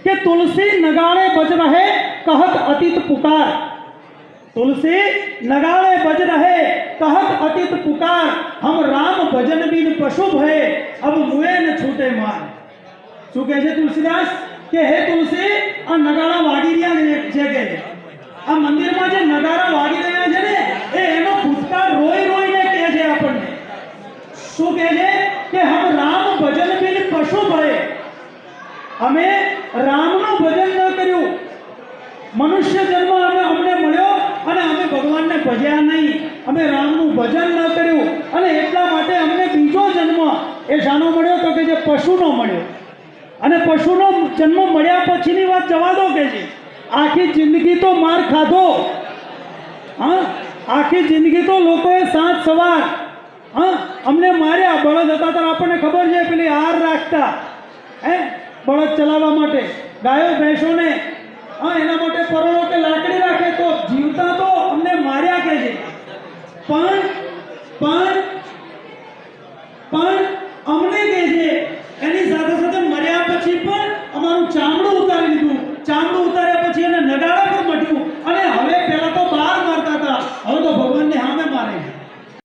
કે તુલસી નગાડે બજ રહે કહત અતીત પુકાર तुलसी नगाड़े बज रहे कहत अतीत पुकार हम राम भजन बिन पशु भय अब मुए न छूटे मार શું કહે છે તુલસીદાસ કે હે તુલસી આ નગાડા વાગી રહ્યા છે કે આ મંદિરમાં જે નગારા વાગી રહ્યા છે ને એ એનો ભૂતકાળ રોઈ રોઈને કહે છે આપણને શું કહે છે અમે રામનું ભજન ન કર્યું. મનુષ્ય જન્મ અમે અમને મળ્યો અને અમે ભગવાનને ભજ્યા નહીં. અમે રામનું ભજન ન કર્યું. અને એટલા માટે અમને બીજો જન્મ એ શાનો મળ્યો તો કે જે પશુનો મળ્યો. અને પશુનો જન્મ મળ્યા પછીની વાત જવા દો કે છે આખી જિંદગી તો માર ખાધો. હા? આખી જિંદગી તો લોકોએ સાત સવાર. હા? અમને માર્યા. બળદ હતા ત્યારે આપણને ખબર છે પેલી હાર રાખતા. હે? બળદ ચલાવવા માટે ગાયો, ભેંસોને, હા, એના માટે પરોળો કે લાકડી રાખે તો જીવતા તો અમને માર્યા કે છે. પણ પણ પણ અમને